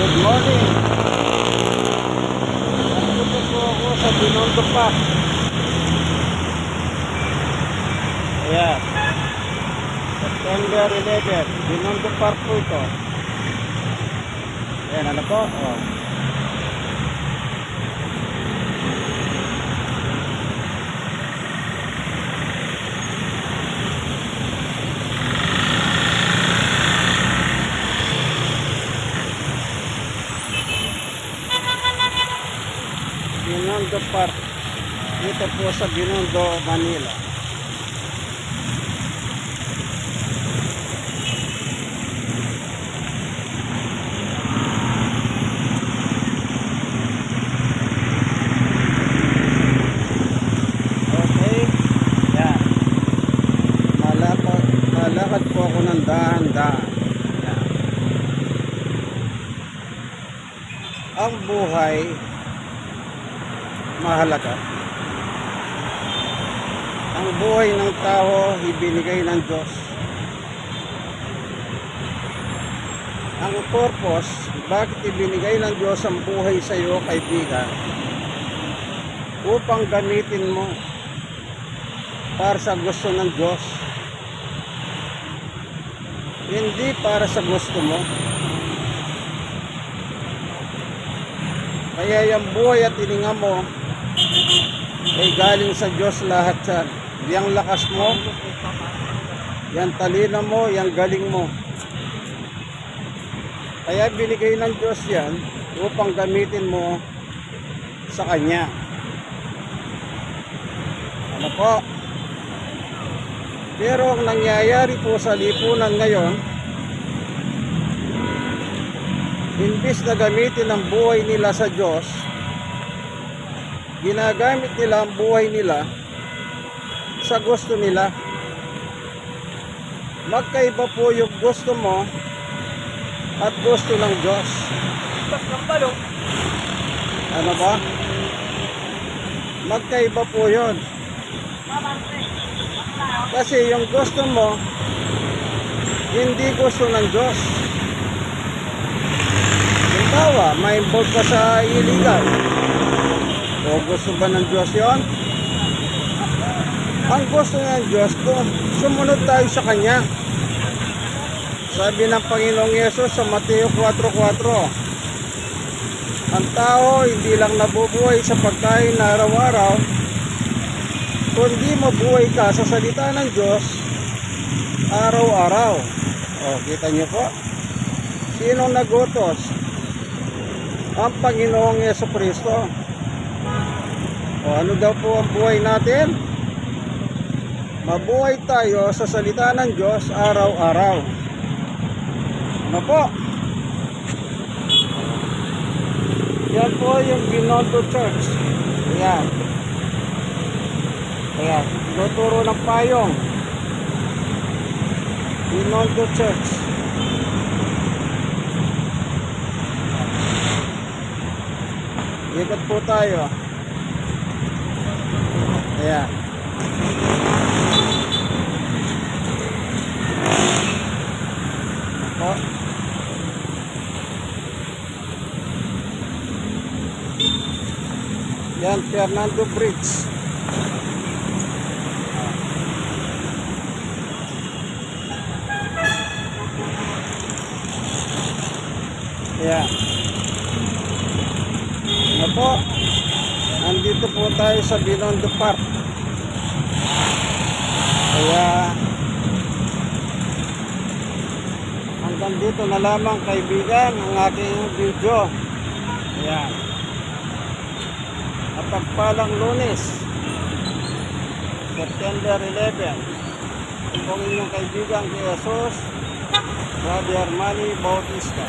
Good morning. Nandito po ako sa Binondo Park. Ayan. September 11. Binondo Park po ito. Ayan, ano po? Oh. Binondo Park. Dito po sa Binondo, Manila. Okay. Yan. Malakad, malakad po ako ng dahan-dahan. Ang buhay mahalaga. Ang buhay ng tao ibinigay ng Diyos. Ang purpose, bakit ibinigay ng Diyos ang buhay sa iyo, kaibigan? Upang gamitin mo para sa gusto ng Diyos. Hindi para sa gusto mo. Kaya yung buhay at hininga mo ay galing sa Diyos lahat yan. Yang lakas mo, yang talino mo, yang galing mo. Kaya binigay ng Diyos yan upang gamitin mo sa Kanya. Ano po? Pero ang nangyayari po sa lipunan ngayon, imbis na gamitin ang buhay nila sa Diyos, ginagamit nila ang buhay nila sa gusto nila. Magkaiba po yung gusto mo at gusto ng Diyos. Ano ba? Magkaiba po yun. Kasi yung gusto mo, hindi gusto ng Diyos. Halimbawa, may involve ka sa illegal. O gusto ba ng Diyos yon? Ang gusto ng Diyos kung sumunod tayo sa Kanya. Sabi ng Panginoong Yesus sa Mateo 4.4 Ang tao hindi lang nabubuhay sa pagkain na araw-araw kundi mabuhay ka sa salita ng Diyos araw-araw. O, kita niyo po? Sinong nagutos? Ang Panginoong Yeso Kristo. O, ano daw po ang buhay natin? Mabuhay tayo sa salita ng Diyos araw-araw. Ano po? Yan po yung Binondo Church. Ayan. Ayan. Tinuturo ng payong. Binondo Church. Ikot po tayo. Ayan. Po. Yan, Fernando Bridge. Ayan. Ano po? Nandito po tayo sa Binondo Park. Kaya hanggang dito na lamang kaibigan ang aking video. Ayan. Napagpalang lunes, September 11. Ito ang inyong kaibigan kay Jesus, Brother Manny Bautista.